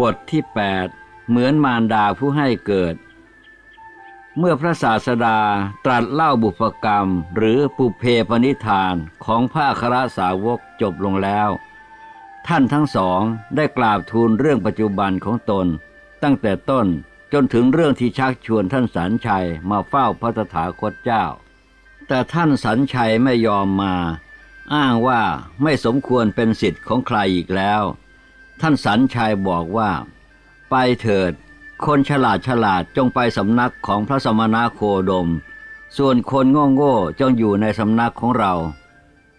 บทที่ 8 เหมือนมารดาผู้ให้เกิด เมื่อพระศาสดาตรัสเล่าบุพกรรมหรือปุเพปนิธานของพระคราสาวกจบลงแล้ว ท่านทั้งสองได้กราบทูลเรื่องปัจจุบันของตน ตั้งแต่ต้นจนถึงเรื่องที่ชักชวนท่านสันชัยมาเฝ้าพระตถาคตเจ้า แต่ท่านสันชัยไม่ยอมมา อ้างว่าไม่สมควรเป็นสิทธิ์ของใครอีกแล้ว ท่านสันชัยบอกว่า ไปเถิด คนฉลาดฉลาดจงไปสำนักของพระสมณโคดม ส่วนคนโง่โง่จงอยู่ในสำนักของเรา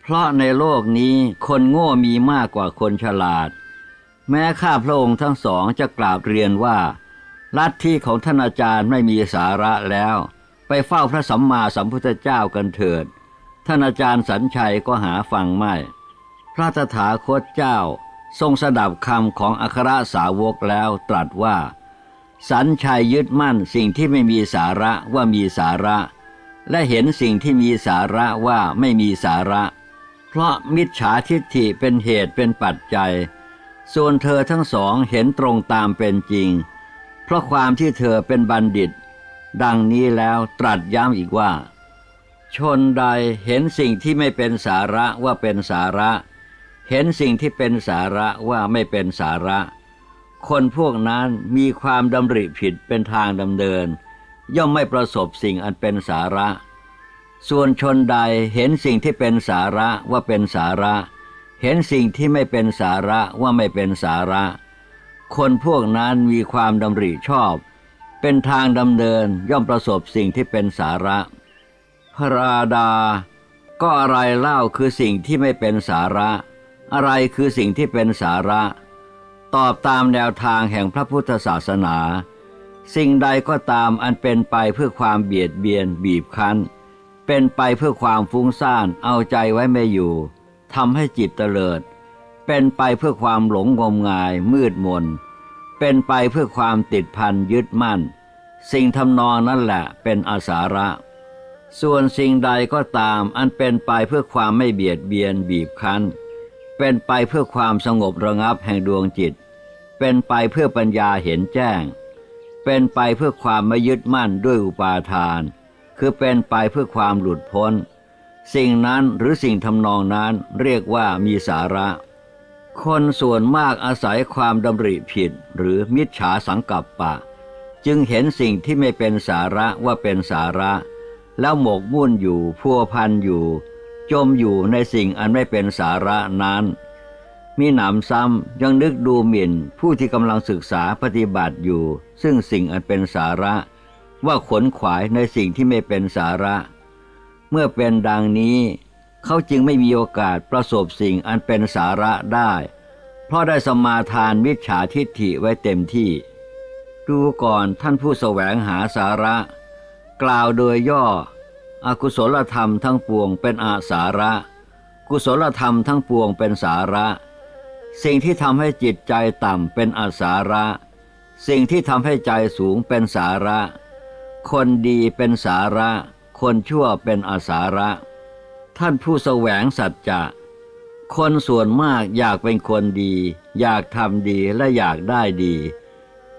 เพราะในโลกนี้คนโง่มีมากกว่าคนฉลาด แม้ข้าพระองค์ทั้งสองจะกราบเรียนว่าลัทธิของท่านอาจารย์ไม่มีสาระแล้ว ไปเฝ้าพระสัมมาสัมพุทธเจ้ากันเถิด ท่านอาจารย์สัญชัยก็หาฟังไม่ พระตถาคตเจ้า ทรงสดับคำของอัครสาวกแล้วตรัสว่า สัญชัยยึดมั่นสิ่งที่ไม่มีสาระว่ามีสาระ และเห็นสิ่งที่มีสาระว่าไม่มีสาระ เพราะมิจฉาทิฏฐิเป็นเหตุเป็นปัจจัย ส่วนเธอทั้งสองเห็นตรงตามเป็นจริง เพราะความที่เธอเป็นบัณฑิต ดังนี้แล้วตรัสย้ำอีกว่า ชนใดเห็นสิ่งที่ไม่เป็นสาระว่าเป็นสาระเเห็นสิ่งที่เป็นสาระว่าไม่เป็นสาระ คนพวกนั้นมีความดำริผิดเป็นทางดำเนิน ย่อมไม่ประสบสิ่งอันเป็นสาระ ส่วนชนใดเห็นสิ่งที่เป็นสาระว่าเป็นสาระ เห็นสิ่งที่ไม่เป็นสาระว่าไม่เป็นสาระ คนพวกนั้นมีความดำริชอบ เป็นทางดำเนินย่อมประสบสิ่งที่เป็นสาระ พระราดา ก็อะไรเล่าคือสิ่งที่ไม่เป็นสาระ อะไรคือสิ่งที่เป็นสาระ ตอบตามแนวทางแห่งพระพุทธศาสนา สิ่งใดก็ตามอันเป็นไปเพื่อความเบียดเบียนบีบคั้น เป็นไปเพื่อความฟุ้งซ่านเอาใจไว้ไม่อยู่ทำให้จิตเตลิด เป็นไปเพื่อความหลงงมงายมืดมน เป็นไปเพื่อความติดพันยึดมั่น สิ่งทำนองนั่นแหละเป็นอาสาระ ส่วนสิ่งใดก็ตามอันเป็นไปเพื่อความไม่เบียดเบียนบีบคั้น เป็นไปเพื่อความสงบระงับแห่งดวงจิต เป็นไปเพื่อปัญญาเห็นแจ้ง เป็นไปเพื่อความไม่ยึดมั่นด้วยอุปาทาน คือเป็นไปเพื่อความหลุดพ้น สิ่งนั้นหรือสิ่งทำนองนั้นเรียกว่ามีสาระ คนส่วนมากอาศัยความดำริผิดหรือมิจฉาสังกัปปะ จึงเห็นสิ่งที่ไม่เป็นสาระว่าเป็นสาระ แล้วหมกมุ่นอยู่พัวพันอยู่ จมอยู่ในสิ่งอันไม่เป็นสาระนั้น มีหนำซ้ำยังนึกดูหมิ่นผู้ที่กำลังศึกษาปฏิบัติอยู่ ซึ่งสิ่งอันเป็นสาระ ว่าขนขวายในสิ่งที่ไม่เป็นสาระ เมื่อเป็นดังนี้เขาจึงไม่มีโอกาสประสบสิ่งอันเป็นสาระได้ เพราะได้สมาทานมิจฉาทิฏฐิไว้เต็มที่ ดูก่อนท่านผู้แสวงหาสาระ กล่าวโดยย่อ อกุศลธรรมทั้งปวงเป็นอาสาระ กุศลธรรมทั้งปวงเป็นสาระ สิ่งที่ทำให้จิตใจต่ำเป็นอาสาระ สิ่งที่ทำให้ใจสูงเป็นสาระ คนดีเป็นสาระ คนชั่วเป็นอาสาระ ท่านผู้แสวงสัจจะคนส่วนมากอยากเป็นคนดี อยากทำดีและอยากได้ดี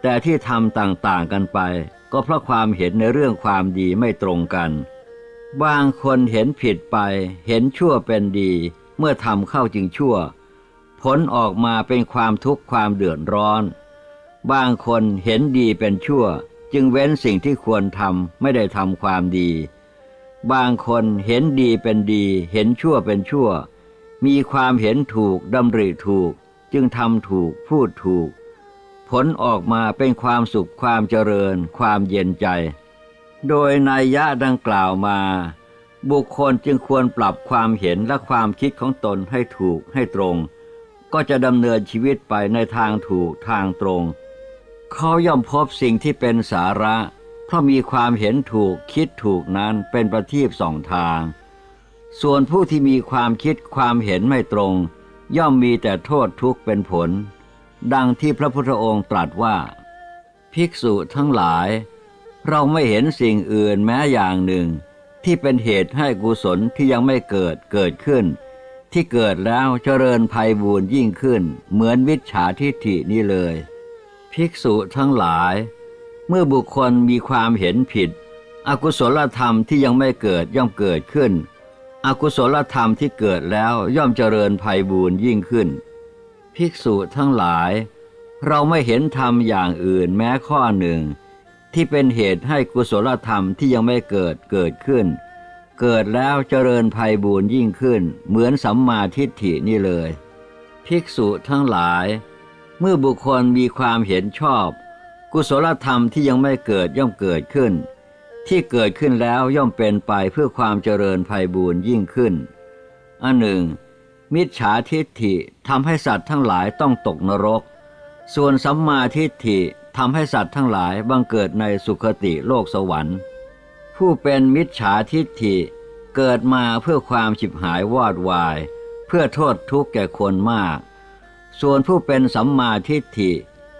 แต่ที่ทำต่างๆกันไป ก็เพราะความเห็นในเรื่องความดีไม่ตรงกัน บางคนเห็นผิดไป เห็นชั่วเป็นดี เมื่อทำเข้าจึงชั่ว ผลออกมาเป็นความทุกข์ความเดือดร้อน บางคนเห็นดีเป็นชั่ว จึงเว้นสิ่งที่ควรทำไม่ได้ทำความดี บางคนเห็นดีเป็นดี เห็นชั่วเป็นชั่ว มีความเห็นถูกดำริถูก จึงทำถูกพูดถูก ผลออกมาเป็นความสุขความเจริญ ความเย็นใจ โดยนัยยะดังกล่าวมา บุคคลจึงควรปรับความเห็นและความคิดของตนให้ถูกให้ตรง ก็จะดำเนินชีวิตไปในทางถูกทางตรง เขาย่อมพบสิ่งที่เป็นสาระ เพราะมีความเห็นถูกคิดถูกนั้นเป็นประทีปสองทาง ส่วนผู้ที่มีความคิดความเห็นไม่ตรง ย่อมมีแต่โทษทุกข์เป็นผล ดังที่พระพุทธองค์ตรัสว่า ภิกษุทั้งหลาย เราไม่เห็นสิ่งอื่นแม้อย่างหนึ่ง ที่เป็นเหตุให้กุศลที่ยังไม่เกิดเกิดขึ้น ที่เกิดแล้วเจริญภัยบูญยิ่งขึ้น เหมือนวิชฉาทิฏฐินี้เลย ภิกษุทั้งหลาย เมื่อบุคคลมีความเห็นผิด อกุศลธรรมที่ยังไม่เกิดย่อมเกิดขึ้น อกุศลธรรมที่เกิดแล้วย่อมเจริญภัยบูรยิ่งขึ้น ภิกษุทั้งหลาย เราไม่เห็นธรรมอย่างอื่นแม้ข้อหนึ่ง ที่เป็นเหตุให้กุศลธรรมที่ยังไม่เกิดเกิดขึ้น เกิดแล้วเจริญภัยบูรยิ่งขึ้น เหมือนสัมมาทิฏฐินี่เลย ภิกษุทั้งหลาย เมื่อบุคคลมีความเห็นชอบ กุศลธรรมที่ยังไม่เกิดย่อมเกิดขึ้น ที่เกิดขึ้นแล้วย่อมเป็นไปเพื่อความเจริญภัยบูรยิ่งขึ้นอันหนึ่ง มิจฉาทิฏฐิทำให้สัตว์ทั้งหลายต้องตกนรก ส่วนสัมมาทิฏฐิ ทำให้สัตว์ทั้งหลายบังเกิดในสุคติโลกสวรรค์ ผู้เป็นมิจฉาทิฏฐิเกิดมาเพื่อความฉิบหายวอดวาย เพื่อโทษทุกข์แก่คนมาก ส่วนผู้เป็นสัมมาทิฏฐิ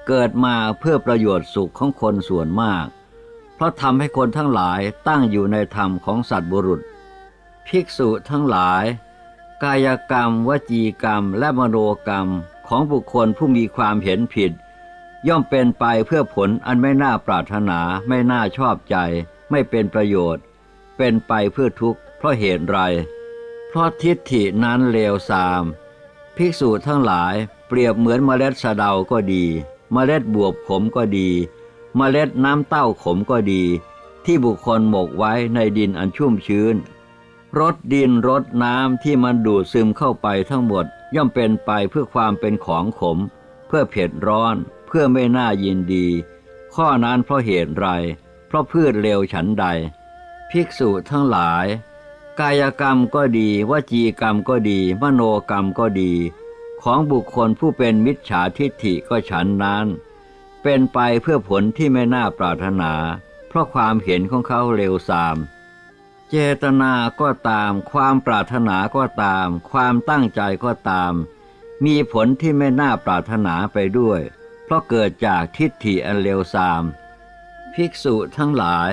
เกิดมาเพื่อประโยชน์สุขของคนส่วนมาก เพราะทำให้คนทั้งหลายตั้งอยู่ในธรรมของสัตว์บุรุษ ภิกษุทั้งหลาย กายกรรม วจีกรรมและมโนกรรมของบุคคลผู้มีความเห็นผิด ย่อมเป็นไปเพื่อผลอันไม่น่าปรารถนาไม่น่าชอบใจ ไม่เป็นประโยชน์ เป็นไปเพื่อทุกข์เพราะเหตุไร เพราะทิฏฐินั้นเลวทราม ภิกษุทั้งหลายเปรียบเหมือนเมล็ดสะเดาก็ดี เมล็ดบวบขมก็ดี เมล็ดน้ำเต้าขมก็ดี ที่บุคคลหมกไว้ในดินอันชุ่มชื้นรดดินรดน้ำที่มันดูดซึมเข้าไปทั้งหมดย่อมเป็นไปเพื่อความเป็นของขม เพื่อเผ็ดร้อน เพื่อไม่น่ายินดี ข้อนั้นเพราะเหตุไร เพราะพืชเลวฉันใด ภิกษุทั้งหลาย กายกรรมก็ดีวจีกรรมก็ดี มโนกรรมก็ดี ของบุคคลผู้เป็นมิจฉาทิฏฐิก็ฉันนั้น เป็นไปเพื่อผลที่ไม่น่าปรารถนา เพราะความเห็นของเขาเลวทรามเจตนาก็ตาม ความปรารถนาก็ตาม ความตั้งใจก็ตาม มีผลที่ไม่น่าปรารถนาไปด้วย เพราะเกิดจากทิฏฐิอันเลวทราม ภิกษุทั้งหลาย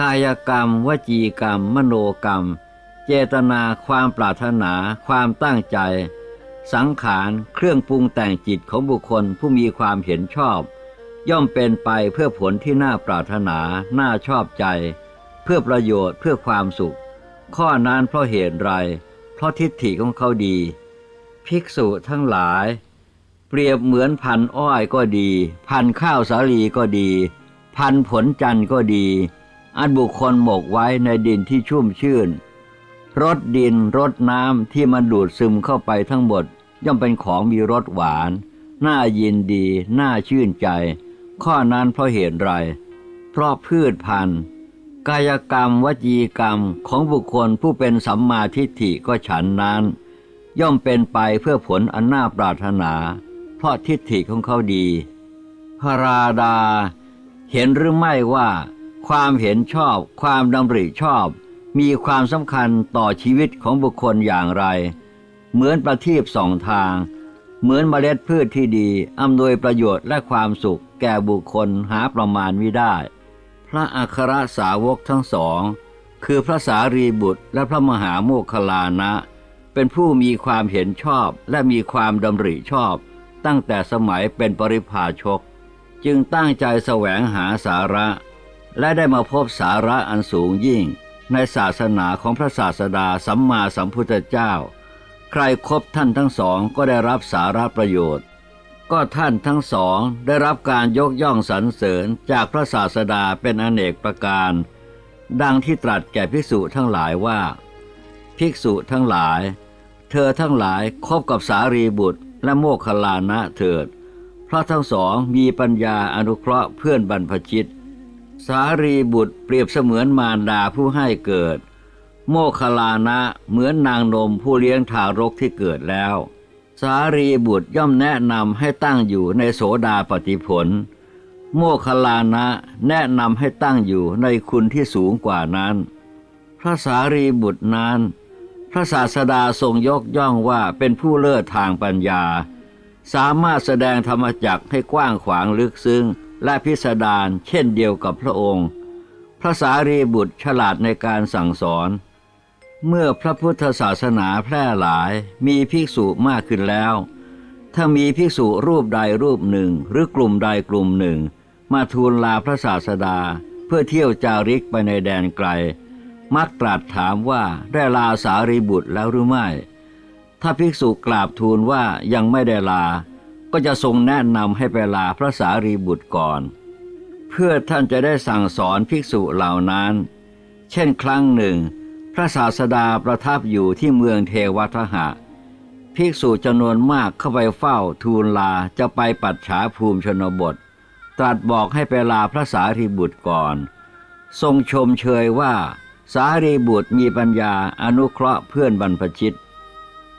กายกรรม วจีกรรม มโนกรรม เจตนาความปรารถนา ความตั้งใจ สังขารเครื่องปรุงแต่งจิตของบุคคลผู้มีความเห็นชอบ ย่อมเป็นไปเพื่อผลที่น่าปรารถนา น่าชอบใจ เพื่อประโยชน์เพื่อความสุข ข้อนั้นเพราะเหตุไร เพราะทิฏฐิของเขาดี ภิกษุทั้งหลาย เปรียบเหมือนพันอ้อยก็ดี พันข้าวสาลีก็ดี พันผลจันทร์ก็ดี อันบุคคลหมกไว้ในดินที่ชุ่มชื่นรสดินรสน้ำที่มันดูดซึมเข้าไปทั้งหมด ย่อมเป็นของมีรสหวาน น่ายินดี น่าชื่นใจ ข้อนั้นเพราะเหตุไร เพราะพืชพันธุ์ กายกรรมวจีกรรมของบุคคลผู้เป็นสัมมาทิฏฐิก็ฉันนั้น ย่อมเป็นไปเพื่อผลอันน่าปรารถนา เพราะทิฏฐิของเขาดี พระราดา เห็นหรือไม่ว่า ความเห็นชอบ ความดำริชอบ มีความสำคัญต่อชีวิตของบุคคลอย่างไร เหมือนประทีปสองทาง เหมือนเมล็ดพืชที่ดีอำนวยประโยชน์และความสุขแก่บุคคลหาประมาณไม่ได้ พระอัครสาวกทั้งสอง คือพระสารีบุตรและพระมหาโมคคลานะ เป็นผู้มีความเห็นชอบและมีความดำริชอบ ตั้งแต่สมัยเป็นปริพาชก จึงตั้งใจแสวงหาสาระ และได้มาพบสาระอันสูงยิ่ง ในศาสนาของพระศาสดาสัมมาสัมพุทธเจ้า ใครครบท่านทั้งสองก็ได้รับสาระประโยชน์ ก็ท่านทั้งสองได้รับการยกย่องสรรเสริญจากพระศาสดาเป็นอเนกประการ ดังที่ตรัสแก่ภิกษุทั้งหลายว่า ภิกษุทั้งหลาย เธอทั้งหลายคบกับสารีบุตร และโมคคลานะเถิด เพราะทั้งสองมีปัญญาอนุเคราะห์เพื่อนบรรพชิต สารีบุตรเปรียบเสมือนมารดาผู้ให้เกิด โมคคลานะเหมือนนางนมผู้เลี้ยงทารกที่เกิดแล้ว สารีบุตรย่อมแนะนำให้ตั้งอยู่ในโสดาปฏิผล โมคคลานะแนะนำให้ตั้งอยู่ในคุณที่สูงกว่านั้น พระสารีบุตรนั้น พระศาสดาทรงยกย่องว่าเป็นผู้เลิศทางปัญญา สามารถแสดงธรรมจักให้กว้างขวางลึกซึ้งและพิสดารเช่นเดียวกับพระองค์ พระสารีบุตรฉลาดในการสั่งสอน เมื่อพระพุทธศาสนาแพร่หลายมีภิกษุมากขึ้นแล้ว ถ้ามีภิกษุรูปใดรูปหนึ่งหรือกลุ่มใดกลุ่มหนึ่ง มาทูลลาพระศาสดา เพื่อเที่ยวจาริกไปในแดนไกล มักตรัสถามว่าได้ลาสารีบุตรแล้วหรือไม่ ถ้าภิกษุกราบทูลว่ายังไม่ได้ลา ก็จะทรงแนะนำให้ไปลาพระสารีบุตรก่อน เพื่อท่านจะได้สั่งสอนภิกษุเหล่านั้น เช่นครั้งหนึ่ง พระศาสดาประทับอยู่ที่เมืองเทวทหะ ภิกษุจำนวนมากเข้าไปเฝ้าทูลลาจะไปปัดฉาภูมิชนบท ตรัสบอกให้ไปลาพระสารีบุตรก่อน ทรงชมเชยว่า สารีบุตรมีปัญญาอนุเคราะห์เพื่อนบรรพชิต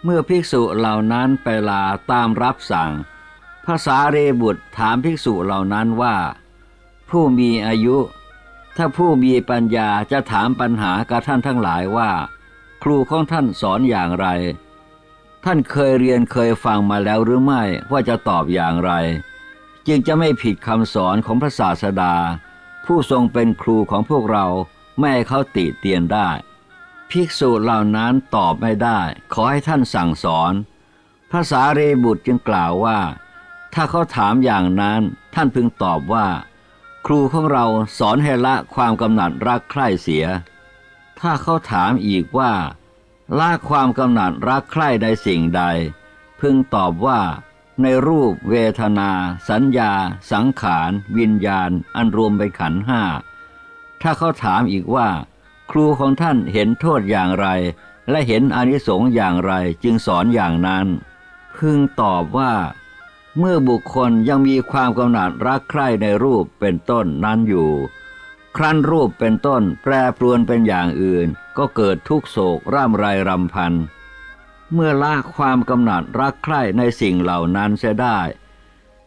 เมื่อภิกษุเหล่านั้นไปลาตามรับสั่งพระสารีบุตรถามภิกษุเหล่านั้นว่า ผู้มีอายุ ถ้าผู้มีปัญญาจะถามปัญหากับท่านทั้งหลายว่า ครูของท่านสอนอย่างไร ท่านเคยเรียนเคยฟังมาแล้วหรือไม่ว่าจะตอบอย่างไร จึงจะไม่ผิดคำสอนของพระศาสดา ผู้ทรงเป็นครูของพวกเรา ไม่ให้เขาติเตียนได้ ภิกษุเหล่านั้นตอบไม่ได้ ขอให้ท่านสั่งสอนพระสารีบุตรจึงกล่าวว่า ถ้าเขาถามอย่างนั้นท่านพึงตอบว่า ครูของเราสอนให้ละความกำหนัดรักใคร่เสีย ถ้าเขาถามอีกว่าละความกำหนัดรักใคร่ในสิ่งใด พึงตอบว่า ในรูปเวทนา สัญญา สังขาร วิญญาณ อันรวมเป็นขันห้า ถ้าเขาถามอีกว่า ครูของท่านเห็นโทษอย่างไร และเห็นอนิสงส์อย่างไรจึงสอนอย่างนั้น พึงตอบว่า เมื่อบุคคลยังมีความกำหนัดรักใคร่ในรูปเป็นต้นนั้นอยู่ ครั้นรูปเป็นต้นแปรปรวนเป็นอย่างอื่น ก็เกิดทุกโศกร่ำไรรำพัน เมื่อละความกำหนัดรักใคร่ในสิ่งเหล่านั้นเสียได้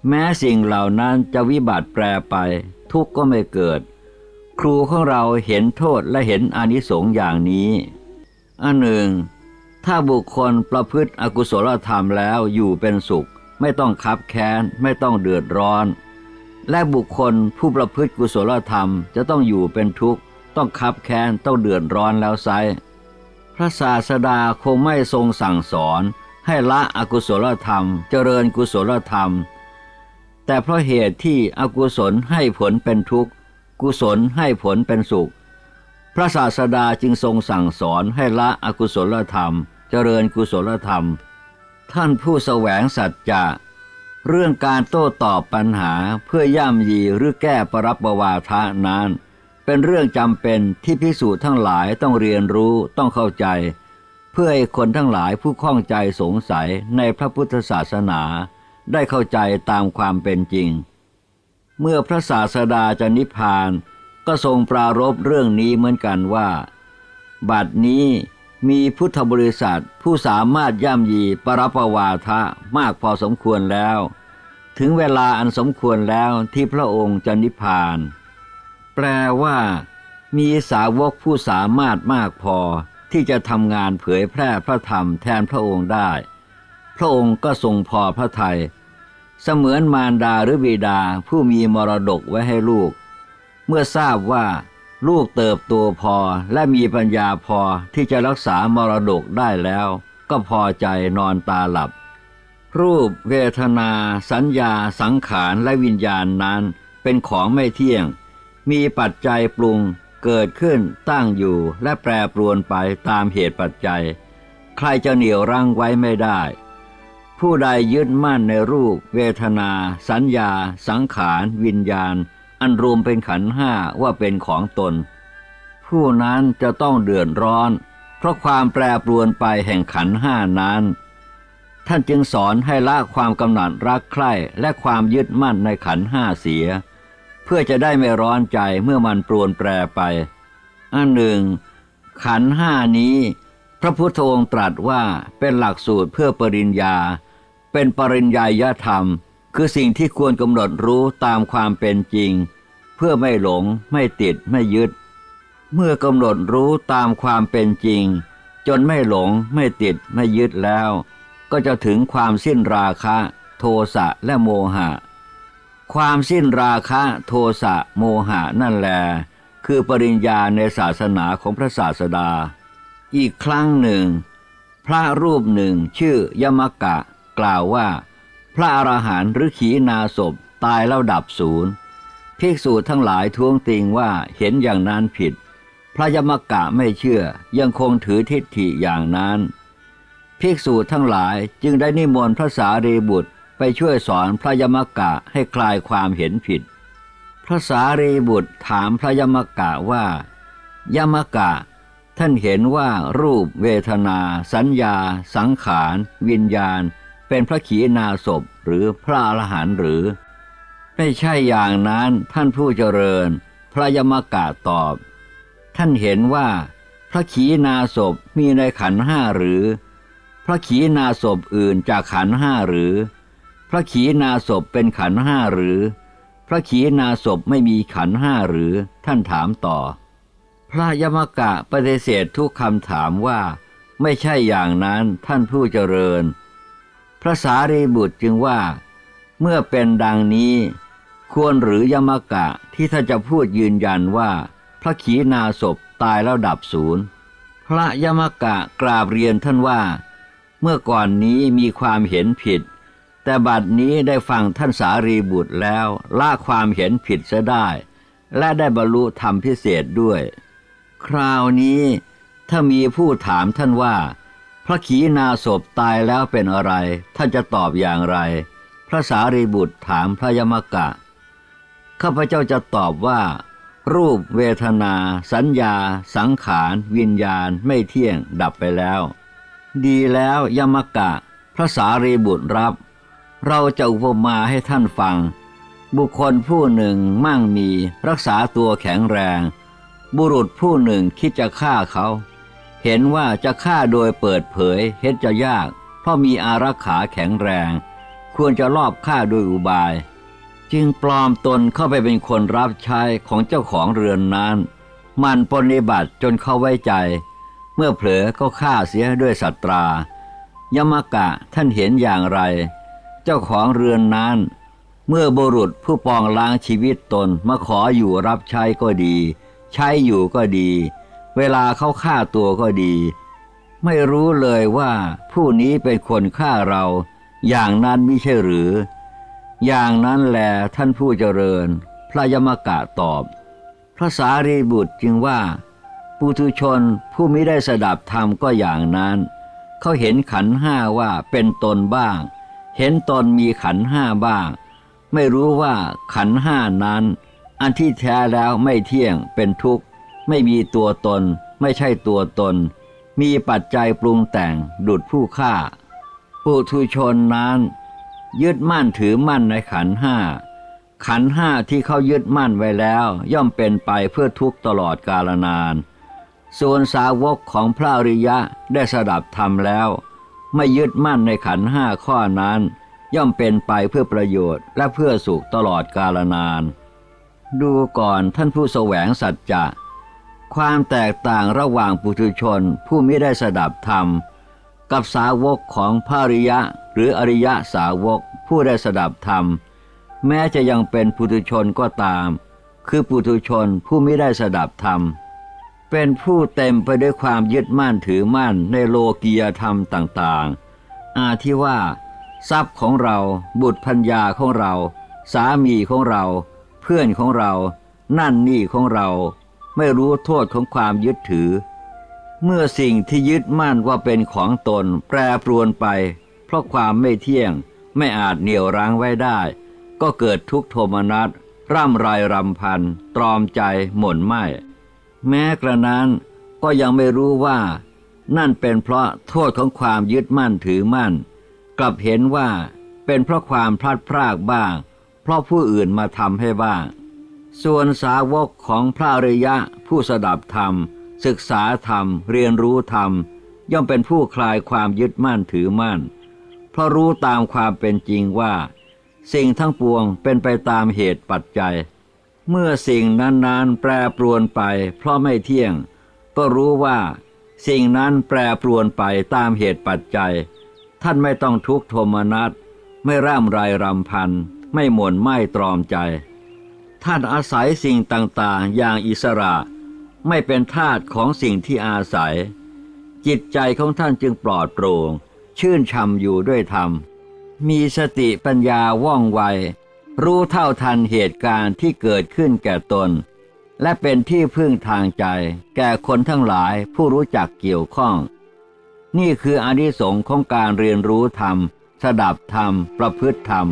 แม้สิ่งเหล่านั้นจะวิบัติแปรไป ทุกข์ก็ไม่เกิด ครูของเราเห็นโทษและเห็นอนิสงส์อย่างนี้อันหนึ่ง ถ้าบุคคลประพฤติอกุศลธรรมแล้วอยู่เป็นสุข ไม่ต้องคับแค้น ไม่ต้องเดือดร้อน และบุคคลผู้ประพฤติกุศลธรรมจะต้องอยู่เป็นทุกข์ ต้องคับแค้นต้องเดือดร้อนแล้วไซพระศาสดาคงไม่ทรงสั่งสอน ให้ละอกุศลธรรม เจริญกุศลธรรม แต่เพราะเหตุที่อกุศลให้ผลเป็นทุกข์ กุศลให้ผลเป็นสุข พระศาสดาจึงทรงสั่งสอนให้ละอกุศลธรรม เจริญกุศลธรรม ท่านผู้แสวงสัจจะเรื่องการโต้ตอบปัญหาเพื่อย่ำยีหรือแก้ปรับประวาทะนั้น เป็นเรื่องจำเป็นที่พิสูจน์ทั้งหลายต้องเรียนรู้ต้องเข้าใจ เพื่อให้คนทั้งหลายผู้ข้องใจสงสัยในพระพุทธศาสนา ได้เข้าใจตามความเป็นจริง เมื่อพระศาสดาจะนิพพานก็ทรงปรารบเรื่องนี้เหมือนกันว่า บัดนี้มีพุทธบริษัทผู้สามารถย่ำยีปรปะวาทะมากพอสมควรแล้ว ถึงเวลาอันสมควรแล้วที่พระองค์จะนิพพาน แปลว่า มีสาวกผู้สามารถมากพอที่จะทำงานเผยแพร่พระธรรมแทนพระองค์ได้ พระองค์ก็ทรงพอพระทยัย เสมือนมารดาหรือบิดาผู้มีมรดกไว้ให้ลูก เมื่อทราบว่าลูกเติบโตพอและมีปัญญาพอที่จะรักษามรดกได้แล้ว ก็พอใจนอนตาหลับ รูปเวทนา สัญญา สังขารและวิญญาณนั้น เป็นของไม่เที่ยง มีปัจจัยปรุงเกิดขึ้นตั้งอยู่และแปรปรวนไปตามเหตุปัจจัย ใครจะเหนี่ยวรั้งไว้ไม่ได้ ผู้ใดยึดมั่นในรูป เวทนา สัญญา สังขาร วิญญาณ อันรวมเป็นขันห้าว่าเป็นของตน ผู้นั้นจะต้องเดือดร้อน เพราะความแปรปรวนไปแห่งขันห้านั้น ท่านจึงสอนให้ละความกำหนัดรักใคร่และความยึดมั่นในขันห้าเสีย เพื่อจะได้ไม่ร้อนใจเมื่อมันปรวนแปรไป อันหนึ่ง ขันห้านี้ พระพุทธองค์ตรัสว่าเป็นหลักสูตรเพื่อปริญญา เป็นปริญญายธรรม คือสิ่งที่ควรกำหนดรู้ตามความเป็นจริง เพื่อไม่หลง ไม่ติดไม่ยึด เมื่อกำหนดรู้ตามความเป็นจริง จนไม่หลง ไม่ติดไม่ยึดแล้ว ก็จะถึงความสิ้นราคะ โทสะและโมหะ ความสิ้นราคะโทสะโมหะนั่นแหลคือปริญญาในศาสนาของพระศาสดา อีกครั้งหนึ่ง พระรูปหนึ่งชื่อยมกะ กล่าวว่า พระอรหันต์หรือขีณาศพตายแล้วดับศูนย์ภิกษุทั้งหลายท้วงติงว่าเห็นอย่างนั้นผิด พระยมกะไม่เชื่อยังคงถือทิฏฐิอย่างนั้นภิกษุทั้งหลายจึงได้นิมนต์พระสารีบุตรไปช่วยสอนพระยมกะให้คลายความเห็นผิด พระสารีบุตรถามพระยมกะว่า ยมกะ ท่านเห็นว่ารูปเวทนา สัญญา สังขาร วิญญาณ เป็นพระขีณาศพหรือพระอรหันต์หรือ ไม่ใช่อย่างนั้นท่านผู้เจริญ พระยมกะตอบ ท่านเห็นว่า พระขีณาศพมีในขันห้าหรือ พระขีณาศพอื่นจากขันห้าหรือ พระขีณาศพเป็นขันห้าหรือ พระขีณาศพไม่มีขันห้าหรือท่านถามต่อ พระยมกะปฏิเสธทุกคำถามว่า ไม่ใช่อย่างนั้นท่านผู้เจริญ พระสารีบุตรจึงว่า เมื่อเป็นดังนี้ ควรหรือยมกะที่ท่าจะพูดยืนยันว่า พระขีณาศพตายแล้วดับศูนย์พระยมกะกราบเรียนท่านว่า เมื่อก่อนนี้มีความเห็นผิด แต่บัดนี้ได้ฟังท่านสารีบุตรแล้วละความเห็นผิดเสียได้ และได้บรรลุธรรมพิเศษด้วย คราวนี้ถ้ามีผู้ถามท่านว่า พระขีณาศพตายแล้วเป็นอะไร ท่านจะตอบอย่างไร พระสารีบุตรถามพระยมกะ ข้าพเจ้าจะตอบว่า รูปเวทนา สัญญา สังขาร วิญญาณไม่เที่ยงดับไปแล้ว ดีแล้วยมกะ พระสารีบุตรรับ เราจะอุปมาให้ท่านฟัง บุคคลผู้หนึ่งมั่งมี รักษาตัวแข็งแรง บุรุษผู้หนึ่งคิดจะฆ่าเขา เห็นว่าจะฆ่าโดยเปิดเผยเห็นจะยาก เพราะมีอารักขาแข็งแรง ควรจะลอบฆ่าโดยอุบาย จึงปลอมตนเข้าไปเป็นคนรับใช้ของเจ้าของเรือนนั้น มันปฏิบัติจนเขาไว้ใจ เมื่อเผลอก็ฆ่าเสียด้วยสัตรายมกะท่านเห็นอย่างไร เจ้าของเรือนนั้น เมื่อบุรุษผู้ปองล้างชีวิตตนมาขออยู่รับใช้ก็ดี ใช้อยู่ก็ดี เวลาเขาฆ่าตัวก็ดี ไม่รู้เลยว่าผู้นี้เป็นคนฆ่าเรา อย่างนั้นไม่ใช่หรือ อย่างนั้นแหลท่านผู้เจริญ พระยมกะตอบ พระสารีบุตรจึงว่า ปุถุชนผู้ไม่ได้สดับธรรมก็อย่างนั้น เขาเห็นขันห้าว่าเป็นตนบ้าง เห็นตนมีขันห้าบ้าง ไม่รู้ว่าขันห้านั้น อันที่แท้แล้วไม่เที่ยงเป็นทุกข์ ไม่มีตัวตน ไม่ใช่ตัวตน มีปัจจัยปรุงแต่งดุดผู้ฆ่า ปุถุชนนั้น ยึดมั่นถือมั่นในขันห้า ขันห้าที่เขายึดมั่นไว้แล้ว ย่อมเป็นไปเพื่อทุกตลอดกาลนาน ส่วนสาวกของพระอริยะได้สดับธรรมแล้ว ไม่ยึดมั่นในขันห้าข้อนั้น ย่อมเป็นไปเพื่อประโยชน์และเพื่อสุขตลอดกาลนาน ดูก่อนท่านผู้แสวงสัจจะ ความแตกต่างระหว่างปุถุชนผู้ไม่ได้สดับธรรม กับสาวกของพระริยะหรืออริยะสาวกผู้ได้สดับธรรม แม้จะยังเป็นปุถุชนก็ตาม คือปุถุชนผู้ไม่ได้สดับธรรม เป็นผู้เต็มไปด้วยความยึดมั่นถือมั่นในโลกียธรรมต่างๆ อาทิว่า ทรัพย์ของเราบุตรพัญญาของเรา สามีของเรา เพื่อนของเรา นั่นนี่ของเรา ไม่รู้โทษของความยึดถือ เมื่อสิ่งที่ยึดมั่นว่าเป็นของตนแปรปรวนไป เพราะความไม่เที่ยงไม่อาจเหนี่ยวรั้งไว้ได้ ก็เกิดทุกโทมนัสร่ำไรรำพัน ตรอมใจหม่นไหมแม้กระนั้นก็ยังไม่รู้ว่า นั่นเป็นเพราะโทษของความยึดมั่นถือมั่น กลับเห็นว่าเป็นเพราะความพลัดพรากบ้าง เพราะผู้อื่นมาทำให้บ้าง ส่วนสาวกของพระอริยะผู้สดับธรรม ศึกษาธรรม เรียนรู้ธรรม ย่อมเป็นผู้คลายความยึดมั่นถือมั่น เพราะรู้ตามความเป็นจริงว่า สิ่งทั้งปวงเป็นไปตามเหตุปัจจัย เมื่อสิ่งนั้นๆ แปรปรวนไป เพราะไม่เที่ยง ก็รู้ว่าสิ่งนั้นแปรปรวนไปตามเหตุปัจจัย ท่านไม่ต้องทุกข์โทมนัส ไม่ร่ำไรรำพัน ไม่หม่นไม่ตรอมใจ ท่านอาศัยสิ่งต่างๆ อย่างอิสระ ไม่เป็นทาสของสิ่งที่อาศัย จิตใจของท่านจึงปลอดโปร่ง ชื่นช่ำอยู่ด้วยธรรม มีสติปัญญาว่องไว รู้เท่าทันเหตุการณ์ที่เกิดขึ้นแก่ตน และเป็นที่พึ่งทางใจ แก่คนทั้งหลายผู้รู้จักเกี่ยวข้อง นี่คืออนิสงส์ของการเรียนรู้ธรรม สดับธรรม ประพฤติธรรม